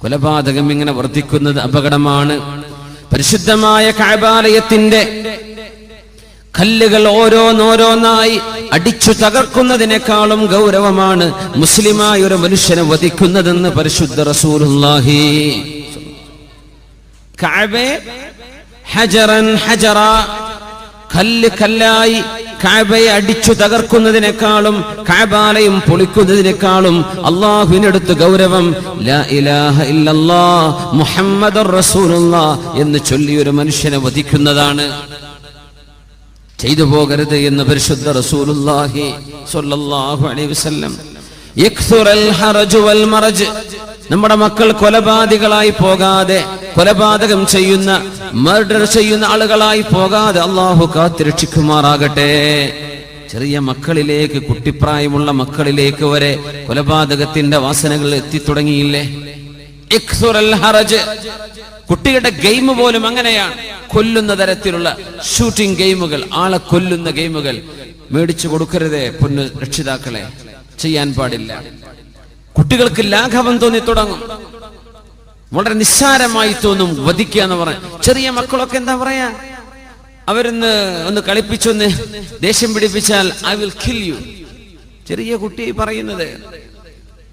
കൊലപാതകം ഇങ്ങനെ വർദ്ധിക്കുന്നത് അപകടമാണ്. പരിശുദ്ധമായ കഴബാലയത്തിന്റെ കല്ലുകൾ ഓരോന്നോരോന്നായി അടിച്ചു തകർക്കുന്നതിനേക്കാളും ഗൗരവമാണ് മുസ്ലിമായ ഒരു മനുഷ്യനെ വധിക്കുന്നതെന്ന് പരിശുദ്ധ റസൂലുള്ളാഹി. ഹജറൻ ഹജറ കല്ല് കല്ലായി കാബയെ അടിച്ചു തകർക്കുന്നതിനേക്കാളും കാബാലയും പൊളിക്കുന്നതിനേക്കാളും അള്ളാഹുവിനടുത്ത് ഗൗരവം മുഹമ്മദ് എന്ന് ചൊല്ലി ഒരു മനുഷ്യനെ വധിക്കുന്നതാണ്. ചെയ്തു പോകരുത് എന്ന് പരിശുദ്ധ റസൂലുല്ലാഹി സ്വല്ലല്ലാഹു അലൈഹി വസല്ലം. യക്സുറൽ ഹറജ് വൽ മറജ്. നമ്മുടെ മക്കൾ കൊലപാതകളായി പോകാതെ കൊലപാതകം ചെയ്യുന്ന മർഡർ ചെയ്യുന്ന ആളുകളായി പോകാതെ അള്ളാഹു കാത്തിരക്ഷിക്കുമാറാകട്ടെ ചെറിയ മക്കളിലേക്ക് കുട്ടിപ്രായമുള്ള മക്കളിലേക്ക് വരെ കൊലപാതകത്തിന്റെ വാസനകൾ എത്തിത്തുടങ്ങിയില്ലേ? കുട്ടികളുടെ ഗെയിം പോലും അങ്ങനെയാണ്. കൊല്ലുന്ന തരത്തിലുള്ള ഷൂട്ടിംഗ് ഗെയിമുകൾ ആളെ കൊല്ലുന്ന ഗെയിമുകൾ മേടിച്ചു കൊടുക്കരുതേ പൊന്നു രക്ഷിതാക്കളെ. ചെയ്യാൻ പാടില്ല. കുട്ടികൾക്ക് ലാഘവം തോന്നി തുടങ്ങും. വളരെ നിസ്സാരമായി തോന്നും വധിക്കുക എന്ന് പറയാൻ. ചെറിയ മക്കളൊക്കെ എന്താ പറയാ? അവരൊന്ന് ഒന്ന് കളിപ്പിച്ചൊന്ന് ദേഷ്യം പിടിപ്പിച്ചാൽ ഐ വിൽ കിൽ യു ചെറിയ കുട്ടി പറയുന്നത്.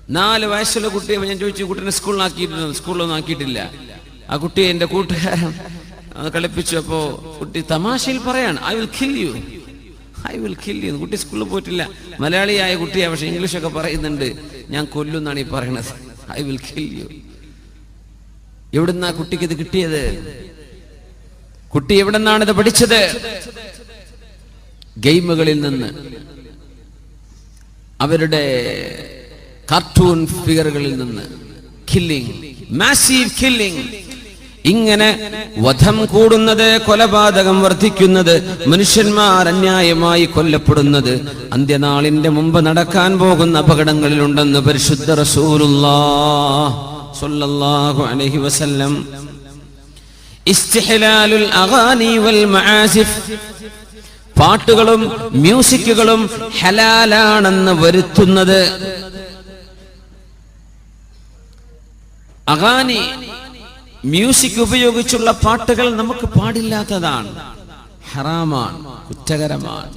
നാല് വയസ്സുള്ള കുട്ടിയെ ഞാൻ ചോദിച്ചു കുട്ടീനെ സ്കൂളിലാക്കിയിരുന്നു സ്കൂളിലൊന്നും ആക്കിയിട്ടില്ല. ആ കുട്ടിയെ എന്റെ കൂട്ടുകാരൻ കളിപ്പിച്ചു അപ്പോ കുട്ടി തമാശയിൽ പറയാണ് I will kill you I will kill ചെയ്യുന്നു കുട്ടി സ്കൂളിൽ പോയിട്ടില്ല. മലയാളിയായ കുട്ടിയാ പക്ഷെ ഇംഗ്ലീഷൊക്കെ പറയുന്നുണ്ട്. ഞാൻ കൊല്ലുന്നാണ് ഈ പറയണത്. ഐ വിൽ കിൽ യു എവിടുന്നാ കുട്ടിക്ക് ഇത് കിട്ടിയത്? കുട്ടി എവിടെ നിന്നാണ് ഇത് പഠിച്ചത്? ഗെയിമുകളിൽ നിന്ന്. അവരുടെ കാർട്ടൂൺ ഫിഗറുകളിൽ നിന്ന്. കില്ലിംഗ് മാസീവ് കില്ലിംഗ് ഇങ്ങനെ വധം കൂടുന്നത് കൊലപാതകം വർദ്ധിക്കുന്നത് മനുഷ്യന്മാർ അന്യായമായി കൊല്ലപ്പെടുന്നത് അന്ത്യനാളിന്റെ മുമ്പ് നടക്കാൻ പോകുന്ന അപകടങ്ങളിലുണ്ടെന്ന് പരിശുദ്ധ റസൂലുള്ളാഹു അലൈഹി വസല്ലം. ഇസ്തിഹലാലുൽ വൽ മആസിഫ്. പാട്ടുകളും മ്യൂസിക്കുകളും ഹലാലാണെന്ന് വരുത്തുന്നത്. അഗാനി മ്യൂസിക് ഉപയോഗിച്ചുള്ള പാട്ടുകൾ നമുക്ക് പാടില്ലാത്തതാണ്. ഹറാമാണ് കുറ്റകരമാണ്.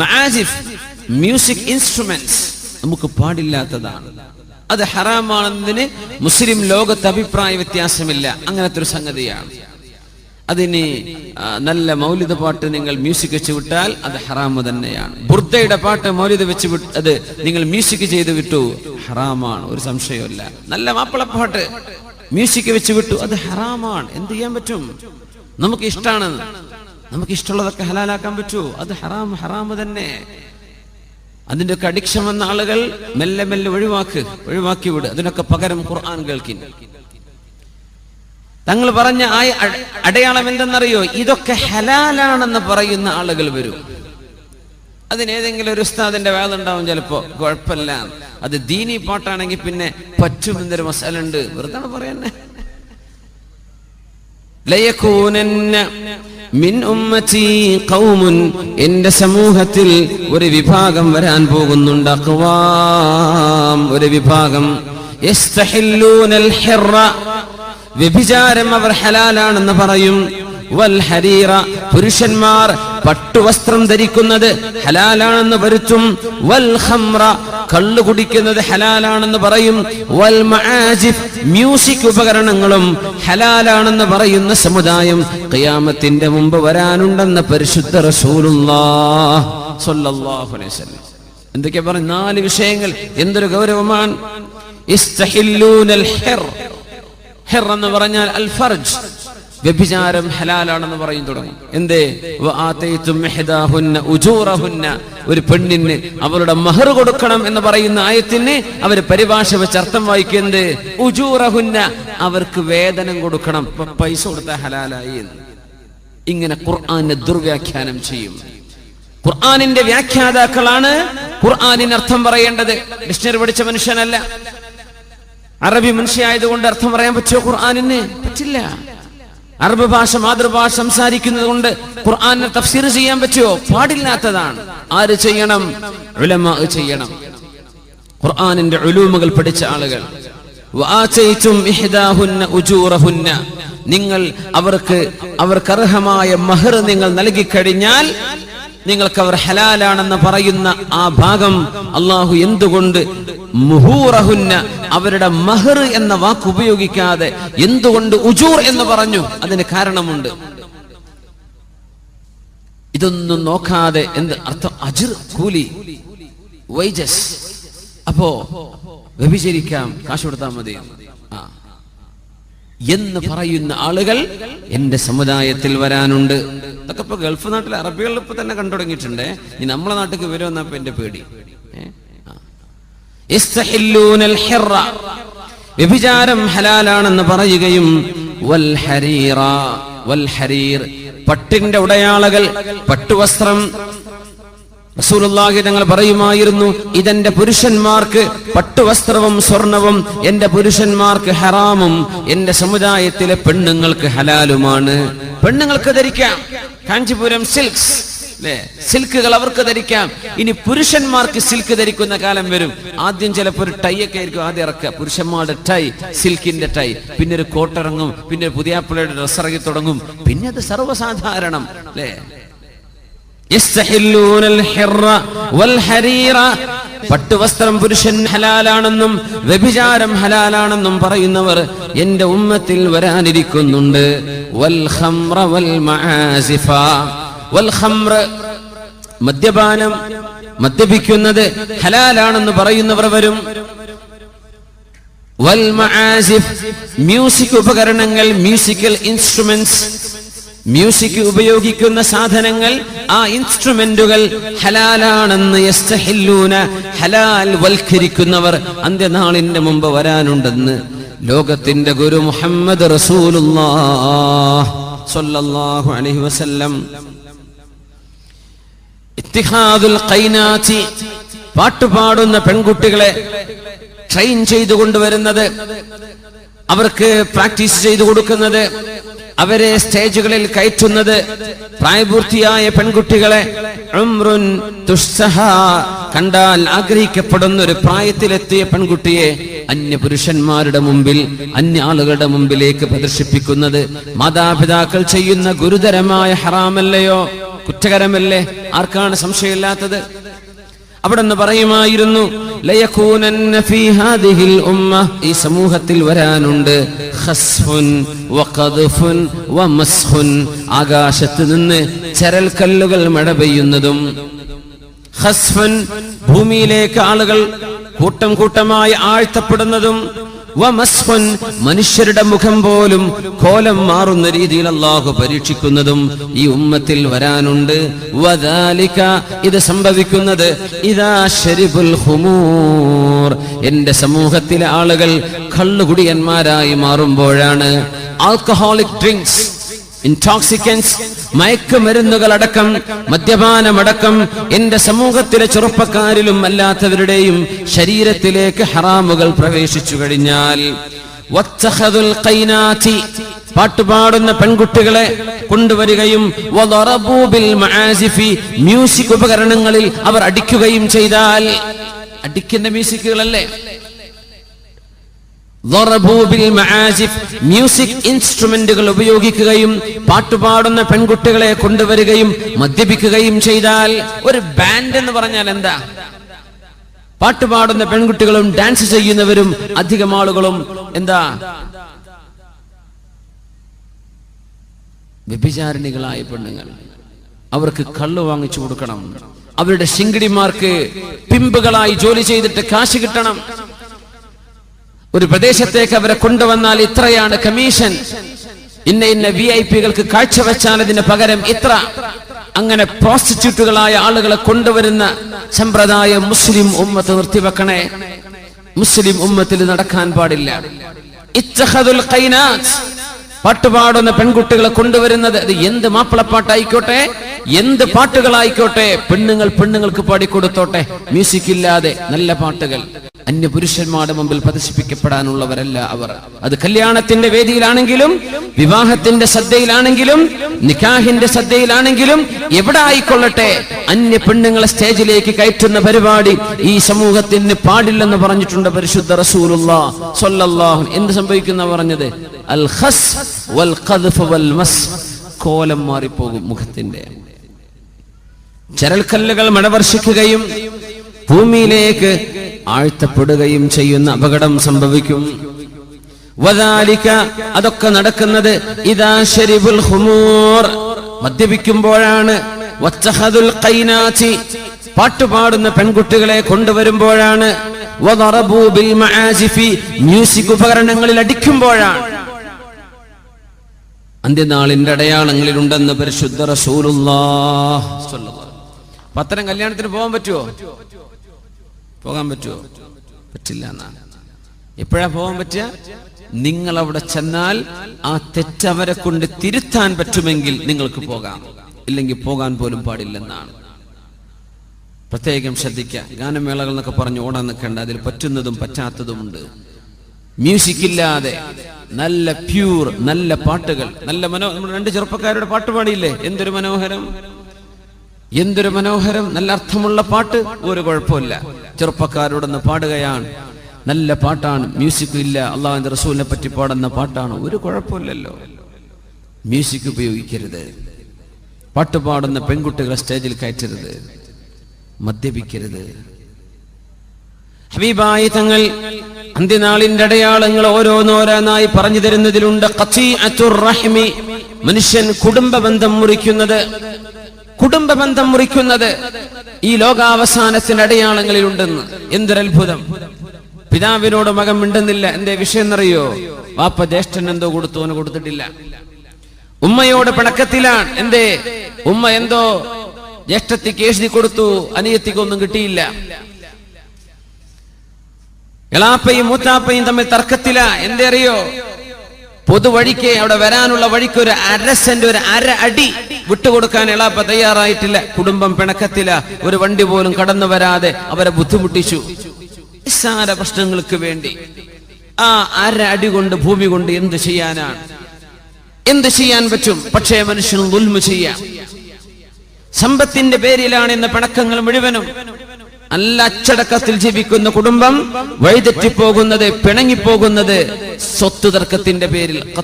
മആസിഫ് മ്യൂസിക് ഇൻസ്ട്രുമെന്റ്സ് നമുക്ക് പാടില്ലാത്തതാണ്. അത് ഹറാമാണെന്നതിന് മുസ്ലിം ലോകത്ത് അഭിപ്രായ വ്യത്യാസമില്ല. അങ്ങനത്തെ ഒരു സംഗതിയാണ്. അതിന് നല്ല മൗലിക പാട്ട് നിങ്ങൾ മ്യൂസിക് വെച്ച് വിട്ടാൽ അത് ഹറാമ് തന്നെയാണ്. ബുർദയുടെ പാട്ട് മൗലിക വെച്ച് വിട്ട് അത് നിങ്ങൾ മ്യൂസിക് ചെയ്ത് വിട്ടു ഹറാമാണ് ഒരു സംശയമില്ല നല്ല മാപ്പിളപ്പാട്ട്. മ്യൂസിക് വെച്ച് വിട്ടു. അത് ഹറാമാണ്. എന്ത് ചെയ്യാൻ പറ്റും? നമുക്ക് ഇഷ്ടമാണ് നമുക്ക് ഇഷ്ടമുള്ളതൊക്കെ ഹലാലാക്കാൻ പറ്റൂ. അത് ഹറാം ഹറാമ് തന്നെ. അതിന്റെ ഒക്കെ അഡിക്ഷൻ വന്ന ആളുകൾ മെല്ലെ മെല്ലെ ഒഴിവാക്ക്. ഒഴിവാക്കി വിട്. അതിനൊക്കെ പകരം ഖുർആൻ കേൾക്കിൻ. തങ്ങൾ പറഞ്ഞ ആ അടയാളം എന്തെന്നറിയോ? ഇതൊക്കെ ഹലാലാണെന്ന് പറയുന്ന ആളുകൾ വരും. അതിനേതെങ്കിലും ഒരു ഉസ്താദിന്റെ വേദ ഉണ്ടാവും ചിലപ്പോ. കുഴപ്പമില്ല. അത് ദീനി പാട്ടാണെങ്കിൽ പിന്നെ പറ്റും എന്നൊരു മസാല ഉണ്ട് വെറുതെ പറയുന്നേ മിൻ എന്റെ സമൂഹത്തിൽ ഒരു വിഭാഗം വരാൻ പോകുന്നുണ്ട്. ഒരു വിഭാഗം. വ്യഭിചാരം അവർ ഹലാലാണെന്ന് പറയും. വൽ ഹരീറ പുരുഷന്മാർ പട്ടുവസ്ത്രം ധരിക്കുന്നത് ഹലാലാണെന്ന് വരുത്തും വൽ ഖംറ കള്ളു കുടിക്കുന്നത് ഹലാലാണെന്ന് പറയും വൽ മആസിഫ് മ്യൂസിക് ഉപകരണങ്ങളും ഹലാലാണെന്ന് പറയുന്ന സമുദായം ഖിയാമത്തിന്റെ മുമ്പ് വരാനുണ്ടെന്ന പരിശുദ്ധ റസൂലുള്ളാഹ് സ്വല്ലല്ലാഹു അലൈഹി വസല്ലം. എന്തൊക്കെ പറഞ്ഞു നാല് വിഷയങ്ങൾ? എന്തൊരു ഗൗരവമാണ്? എന്ന് പറഞ്ഞാൽ അൽ ഫർജ് വ്യഭിചാരം ഹലാലാണെന്ന് പറയും തുടങ്ങും. എന്തേ? ഒരു പെണ്ണിന് അവളുടെ മഹർ കൊടുക്കണം എന്ന് പറയുന്ന ആയത്തിന് അവർ പരിഭാഷ വെച്ച് അർത്ഥം വായിക്കുന്നത് ഉജൂറഹുന്ന. അവർക്ക് വേതനം കൊടുക്കണം. പൈസ കൊടുത്ത ഹലാലായി എന്ന്. ഇങ്ങനെ ഖുർആാനെ ദുർവ്യാഖ്യാനം ചെയ്യും. ഖുർആാനിന്റെ വ്യാഖ്യാതാക്കളാണ് ഖുർആാനിന് അർത്ഥം പറയേണ്ടത്. ഡിക്ഷണറി പഠിച്ച മനുഷ്യനല്ല. അറബി മനുഷ്യ ആയതുകൊണ്ട് അർത്ഥം പറയാൻ പറ്റുമോ ഖുർആാനിന്? പറ്റില്ല. അറബ് ഭാഷ മാതൃഭാഷ സംസാരിക്കുന്നത് കൊണ്ട് ഖുർആാനെ തഫ്സീർ ചെയ്യാൻ പറ്റുമോ? പാടില്ലാത്തതാണ്. ആര് ചെയ്യണം? ഉലമ ചെയ്യണം. ഖുർആാനിന്റെ ഉലൂമുകൾ പഠിച്ച ആളുകൾ. നിങ്ങൾ അവർക്ക് അവർക്ക് അർഹമായ മഹർ നിങ്ങൾ നൽകി കഴിഞ്ഞാൽ നിങ്ങൾക്ക് അവർ ഹലാലാണെന്ന് പറയുന്ന ആ ഭാഗം അള്ളാഹു എന്തുകൊണ്ട് മുഹൂറഹുന്ന അവരുടെ മഹർ എന്ന വാക്ക് ഉപയോഗിക്കാതെ എന്തുകൊണ്ട് ഉജൂർ എന്ന് പറഞ്ഞു? അതിന് കാരണമുണ്ട്. ഇതൊന്നും നോക്കാതെ എന്ത് അർത്ഥം? അജിർ കൂലി വൈജസ്. അപ്പോ വ്യഭിചരിക്കാം കാശ് കൊടുത്താൽ മതി. എന്ന് പറയുന്ന ആളുകൾ എന്റെ സമുദായത്തിൽ വരാനുണ്ട്. അതൊക്കെ ഇപ്പൊ ഗൾഫ് നാട്ടിലെ അറബികളിൽ ഇപ്പൊ തന്നെ കണ്ടു തുടങ്ങിയിട്ടുണ്ട് ഇനി നമ്മളെ നാട്ടിലേക്ക് വരുമെന്നപ്പോ എന്റെ പേടി. വ്യഭിചാരം ഹലാലാണെന്ന് പറയുകയും വൽ ഹരീറ വൽ ഹരീർ. പട്ടിന്റെ ഉടയാളകൾ പട്ടുവസ്ത്രം റസൂലുള്ളാഹി തങ്ങൾ പറയുമായിരുന്നു ഇതെന്റെ പുരുഷന്മാർക്ക് പട്ടുവസ്ത്രവും സ്വർണവും എന്റെ പുരുഷന്മാർക്ക് ഹറാമും എന്റെ സമുദായത്തിലെ പെണ്ണുങ്ങൾക്ക് ഹലാലുമാണ്. പെണ്ണുങ്ങൾക്ക് ധരിക്കാം. കാഞ്ചിപുരം സിൽക്സ് സിൽക്കുകൾ അവർക്ക് ധരിക്കാം. ഇനി പുരുഷന്മാർക്ക് സിൽക്ക് ധരിക്കുന്ന കാലം വരും. ആദ്യം ചിലപ്പോൾ ഒരു ടൈ ഒക്കെ ആയിരിക്കും ആദ്യം ഇറക്കുക. പുരുഷന്മാരുടെ ടൈ സിൽക്കിന്റെ ടൈ പിന്നെ ഒരു കോട്ടിറങ്ങും പിന്നെ ഒരു പുതിയാപ്പിളയുടെ ഡ്രസ് ഇറങ്ങി തുടങ്ങും. പിന്നെ അത് സർവസാധാരണം അല്ലേ? പട്ടുവസ്ത്രം പുരുഷൻ ഹലാലാണെന്നും വ്യഭിചാരം ഹലാലാണെന്നും പറയുന്നവർ എന്റെ ഉമ്മത്തിൽ വരാനിരിക്കുന്നുണ്ട്. മദ്യപാനം മദ്യപിക്കുന്നത് ഹലാലാണെന്ന് പറയുന്നവർ വരും. വൽ മ്യൂസിക് ഉപകരണങ്ങൾ മ്യൂസിക്കൽ ഇൻസ്ട്രുമെന്റ്സ് മ്യൂസിക് ഉപയോഗിക്കുന്ന സാധനങ്ങൾ ആ ഇൻസ്ട്രുമെന്റുകൾ ഹലാലാണെന്ന് ഹലാൽ വൽക്കരിക്കുന്നവർ അന്ത്യനാളിന്റെ മുമ്പ് വരാനുണ്ടെന്ന് ലോകത്തിന്റെ ഗുരു മുഹമ്മദ് അലൈഹി വസല്ലം. പാട്ടുപാടുന്ന പെൺകുട്ടികളെ ട്രെയിൻ ചെയ്തു കൊണ്ടുവരുന്നത് അവർക്ക് പ്രാക്ടീസ് ചെയ്തു കൊടുക്കുന്നത് അവരെ സ്റ്റേജുകളിൽ കയറ്റുന്നത് പ്രായപൂർത്തിയായ പെൺകുട്ടികളെ കണ്ടാൽ ആഗ്രഹിക്കപ്പെടുന്ന ഒരു പ്രായത്തിലെത്തിയ പെൺകുട്ടിയെ അന്യ പുരുഷന്മാരുടെ മുമ്പിൽ അന്യ ആളുകളുടെ മുമ്പിലേക്ക് പ്രദർശിപ്പിക്കുന്നത് മാതാപിതാക്കൾ ചെയ്യുന്ന ഗുരുതരമായ ഹറാമല്ലയോ? കുറ്റകരമല്ലേ? ആർക്കാണ് സംശയമില്ലാത്തത്? അവിടെ നിന്ന് പറയുമായിരുന്നു ഈ സമൂഹത്തിൽ വരാനുണ്ട്. ആകാശത്ത് നിന്ന് ചരൽ കല്ലുകൾ മഴ പെയ്യുന്നതും ഭൂമിയിലേക്ക് ആളുകൾ കൂട്ടം കൂട്ടമായി ആഴ്ത്തപ്പെടുന്നതും മനുഷ്യരുടെ മുഖം പോലും കോലം മാറുന്ന രീതിയിൽ അള്ളാഹു പരീക്ഷിക്കുന്നതും ഈ ഉമ്മത്തിൽ വരാനുണ്ട്. ഇത് സംഭവിക്കുന്നത് ഇതാ ഷെരിബുൽ എന്റെ സമൂഹത്തിലെ ആളുകൾ കള്ളുകുടിയന്മാരായി മാറുമ്പോഴാണ്. ആൽക്കഹോളിക് ഡ്രിങ്ക്സ് ഇൻടോക്സിക്കൻസ് മയക്കുമരുന്നുകളടക്കം മദ്യപാനമടക്കം എന്റെ സമൂഹത്തിലെ ചെറുപ്പക്കാരിലും അല്ലാത്തവരുടെയും ശരീരത്തിലേക്ക് ഹറാമുകൾ പ്രവേശിച്ചു കഴിഞ്ഞാൽ പാട്ടുപാടുന്ന പെൺകുട്ടികളെ കൊണ്ടുവരികയും മ്യൂസിക് ഉപകരണങ്ങളിൽ അവർ അടിക്കുകയും ചെയ്താൽ അടിക്കുന്ന മ്യൂസിക്കുകളല്ലേ? മ്യൂസിക് ഇൻസ്ട്രുമെന്റുകൾ ഉപയോഗിക്കുകയും പാട്ടുപാടുന്ന പെൺകുട്ടികളെ കൊണ്ടുവരികയും മദ്യപിക്കുകയും ചെയ്താൽ ഒരു ബാൻഡ് എന്ന് പറഞ്ഞാൽ എന്താ? പാട്ടുപാടുന്ന പെൺകുട്ടികളും ഡാൻസ് ചെയ്യുന്നവരും അധികം ആളുകളും എന്താ? വ്യഭിചാരിണികളായ പെണ്ണുങ്ങൾ. അവർക്ക് കള്ളു വാങ്ങിച്ചു കൊടുക്കണം. അവരുടെ ശിങ്കിടിമാർക്ക് പിമ്പുകളായി ജോലി ചെയ്തിട്ട് കാശ് കിട്ടണം. ഒരു പ്രദേശത്തേക്ക് അവരെ കൊണ്ടുവന്നാൽ ഇത്രയാണ് കമ്മീഷൻ. ഇന്ന ഇന്ന വി ഐ പികൾക്ക് കാഴ്ചവെച്ചാൽ അതിന് പകരം ഇത്ര. അങ്ങനെ പ്രോസ്റ്റിറ്റ്യൂട്ടുകളായ ആളുകളെ കൊണ്ടുവരുന്ന സമ്പ്രദായം മുസ്ലിം ഉമ്മത്ത് നിർത്തിവെക്കണേ. മുസ്ലിം ഉമ്മത്തിൽ നടക്കാൻ പാടില്ല. പാട്ടുപാടുന്ന പെൺകുട്ടികളെ കൊണ്ടുവരുന്നത് അത് എന്ത് മാപ്പിളപ്പാട്ടായിക്കോട്ടെ? എന്ത് പാട്ടുകളായിക്കോട്ടെ? പെണ്ണുങ്ങൾ പെണ്ണുങ്ങൾക്ക് പാടിക്കൊടുത്തോട്ടെ. മ്യൂസിക് ഇല്ലാതെ നല്ല പാട്ടുകൾ. അന്യപുരുഷന്മാരുടെ മുമ്പിൽ പ്രദർശിപ്പിക്കപ്പെടാനുള്ളവരല്ല അവർ. അത് കല്യാണത്തിന്റെ വേദിയിലാണെങ്കിലും വിവാഹത്തിന്റെ ശ്രദ്ധയിലാണെങ്കിലും നിക്കാഹിന്റെ ശ്രദ്ധയിലാണെങ്കിലും എവിടെ ആയിക്കൊള്ളട്ടെ? അന്യ പെണ്ണുങ്ങളെ സ്റ്റേജിലേക്ക് കയറ്റുന്ന പരിപാടി ഈ സമൂഹത്തിന് പാടില്ലെന്ന് പറഞ്ഞിട്ടുണ്ട് പരിശുദ്ധ റസൂലുള്ളാ സ്വല്ലല്ലാഹു എന്ത് സംഭവിക്കുന്ന പറഞ്ഞത്? അൽ ഖസ് വൽ വൽ മസ്. കോലം മാറിപ്പോകും മുഖത്തിന്റെ. ചരൽക്കല്ലുകൾ മഴവർഷിക്കുകയും ഭൂമിയിലേക്ക് ആഴ്ത്തപ്പെടുകയും ചെയ്യുന്ന അപകടം സംഭവിക്കും. വദാലിക അതൊക്കെ നടക്കുന്നത് ഇതാ ശരിബുൽ ഹുമൂർ മദ്യപിക്കുമ്പോഴാണ്. വച്ചഹദുൽ ഖൈനാത്തി പാട്ടുപാടുന്ന പെൺകുട്ടികളെ കൊണ്ടുവരുമ്പോഴാണ്. മ്യൂസിക് ഉപകരണങ്ങളിൽ അടിക്കുമ്പോഴാണ്. അന്ത്യനാളിന്റെ അടയാളങ്ങളിൽ ഉണ്ടെന്ന് പരിശുദ്ധ. അപ്പൊ അത്തരം കല്യാണത്തിന് പോകാൻ പറ്റുമോ പോകാൻ പറ്റുമോ പറ്റില്ല എന്നാണ്. എപ്പോഴാ പോകാൻ പറ്റുക? നിങ്ങൾ അവിടെ ചെന്നാൽ ആ തെറ്റവരെ കൊണ്ട് തിരുത്താൻ പറ്റുമെങ്കിൽ നിങ്ങൾക്ക് പോകാം. ഇല്ലെങ്കിൽ പോകാൻ പോലും പാടില്ലെന്നാണ്. പ്രത്യേകം ശ്രദ്ധിക്കുക. ഗാനമേളകൾ എന്നൊക്കെ പറഞ്ഞ് ഓടാൻ നിൽക്കേണ്ട. അതിൽ പറ്റുന്നതും പറ്റാത്തതുമുണ്ട് മ്യൂസിക് ഇല്ലാതെ നല്ല പ്യൂർ നല്ല പാട്ടുകൾ. നല്ല മനോ നമ്മൾ രണ്ട് ചെറുപ്പക്കാരുടെ പാട്ട് പാടിയില്ലേ? എന്തൊരു മനോഹരം. എന്തൊരു മനോഹരം. നല്ല അർത്ഥമുള്ള പാട്ട്. ഒരു കുഴപ്പമില്ല. ചെറുപ്പക്കാരോടൊന്ന് പാടുകയാണ്. നല്ല പാട്ടാണ്. മ്യൂസിക് ഇല്ല. അള്ളാഹുന്റെ റസൂലിനെ പറ്റി പാടുന്ന പാട്ടാണ്. ഒരു കുഴപ്പമില്ലല്ലോ. മ്യൂസിക് ഉപയോഗിക്കരുത്. പാട്ട് പാടുന്ന പെൺകുട്ടികളെ സ്റ്റേജിൽ കയറ്റരുത്. മദ്യപിക്കരുത്. ഹബീബായി തങ്ങൾ അന്ത്യനാളിന്റെ അടയാളങ്ങൾ ഓരോന്നോരോന്നായി പറഞ്ഞു തരുന്നതിലുണ്ട്. മനുഷ്യൻ കുടുംബ ബന്ധം മുറിക്കുന്നത് കുടുംബ ബന്ധം മുറിക്കുന്നത് ഈ ലോകാവസാനത്തിന്റെ അടയാളങ്ങളിൽ ഉണ്ടെന്ന് എന്തൊരത്ഭുതം. പിതാവിനോട് മകൻ മിണ്ടുന്നില്ല. എന്റെ വിഷയം എന്നറിയോ വാപ്പ ജ്യേഷ്ഠൻ എന്തോ കൊടുത്തു അവന് കൊടുത്തിട്ടില്ല. ഉമ്മയോട് പിണക്കത്തിലാണ്. എന്തേ? ഉമ്മ എന്തോ ജ്യേഷ്ഠത്തിക്ക് എഴുതി കൊടുത്തു അനിയത്തിക്കൊന്നും കിട്ടിയില്ല. എളാപ്പയും മൂത്താപ്പയും തമ്മിൽ തർക്കത്തില. എന്തേ അറിയോ? പൊതുവഴിക്ക് അവിടെ വരാനുള്ള വഴിക്ക് ഒരു അര സെന്റ് ഒരു അര അടി വിട്ടുകൊടുക്കാൻ എളാപ്പ തയ്യാറായിട്ടില്ല. കുടുംബം പിണക്കത്തില്ല. ഒരു വണ്ടി പോലും കടന്നു വരാതെ അവരെ ബുദ്ധിമുട്ടിച്ചു. നിസ്സാര പ്രശ്നങ്ങൾക്ക് വേണ്ടി. ആ അര അടി കൊണ്ട് ഭൂമി കൊണ്ട് എന്ത് ചെയ്യാനാണ്? എന്ത് ചെയ്യാൻ പറ്റും? പക്ഷേ മനുഷ്യന് ദുൽമ ചെയ്യാം. സമ്പത്തിന്റെ പേരിലാണ് ഇന്ന് പിണക്കങ്ങൾ മുഴുവനും. നല്ല അച്ചടക്കത്തിൽ ജീവിക്കുന്ന കുടുംബം വഴിതെറ്റിപ്പോകുന്നത് പിണങ്ങിപ്പോകുന്നത് സ്വത്ത് തർക്കത്തിന്റെ പേരിൽ.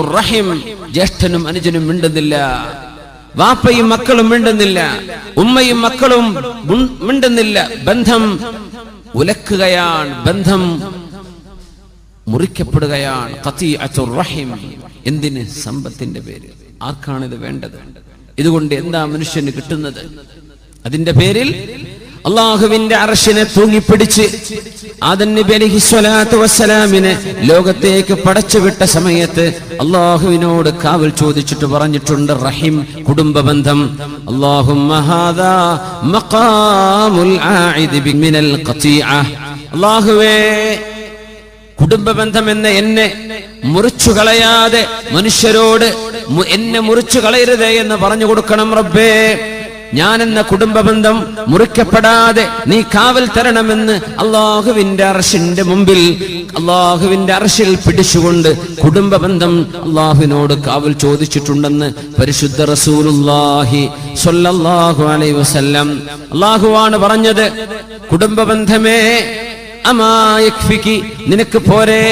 റഹിം ജ്യേഷ്ഠനും അനുജനും മിണ്ടുന്നില്ല. വാപ്പയും മക്കളും മിണ്ടുന്നില്ല. ഉമ്മയും മക്കളും മിണ്ടുന്നില്ല. ബന്ധം ഉലക്കുകയാണ്. ബന്ധം മുറിക്കപ്പെടുകയാണ്. റഹിം. എന്തിന്? സമ്പത്തിന്റെ പേര് ആർക്കാണ് ഇത് വേണ്ടത്? ഇതുകൊണ്ട് എന്താ മനുഷ്യന് കിട്ടുന്നത്? അതിന്റെ പേരിൽ അള്ളാഹുവിന്റെ അർശിനെ തൂങ്ങിപ്പിടിച്ച് ആദൻ നബി അലൈഹി സ്വലാത്തു വസ്സലാമിനെ ലോകത്തേക്ക് പടച്ചുവിട്ട സമയത്ത് അള്ളാഹുവിനോട് കാവൽ ചോദിച്ചിട്ട് പറഞ്ഞിട്ടുണ്ട് റഹിം കുടുംബ ബന്ധം. അള്ളാഹുവേ കുടുംബ ബന്ധം എന്ന എന്നെ മുറിച്ചു കളയാതെ മനുഷ്യരോട് എന്നെ മുറിച്ചു കളയരുതേ എന്ന് പറഞ്ഞു കൊടുക്കണം റബ്ബേ. ഞാൻ എന്ന കുടുംബ ബന്ധം മുറിക്കപ്പെടാതെ നീ കാവൽ തരണമെന്ന് അള്ളാഹുവിന്റെ അർഷിന്റെ മുമ്പിൽ അള്ളാഹുവിന്റെ അർഷിൽ പിടിച്ചുകൊണ്ട് കുടുംബ ബന്ധം അള്ളാഹുവിനോട് കാവൽ ചോദിച്ചിട്ടുണ്ടെന്ന് പരിശുദ്ധ റസൂലുല്ലാഹി സ്വല്ലല്ലാഹു അലൈഹി വസല്ലം അള്ളാഹുവാണ് പറഞ്ഞത്. കുടുംബ ബന്ധമേ അമായക്ഫിക്ക് നിനക്ക് പോരെ.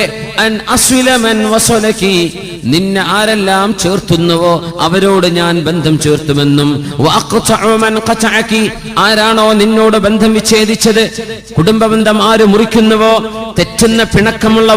നിന്നെ ആരെല്ലാം ചേർത്തുന്നുവോ അവരോട് ഞാൻ ബന്ധം ചേർത്തുമെന്നും. ആരാണോ നിന്നോട് ബന്ധം വിച്ഛേദിച്ചത്? കുടുംബ ബന്ധം ആര് മുറിക്കുന്നുവോ? തെറ്റുന്ന പിണക്കമുള്ള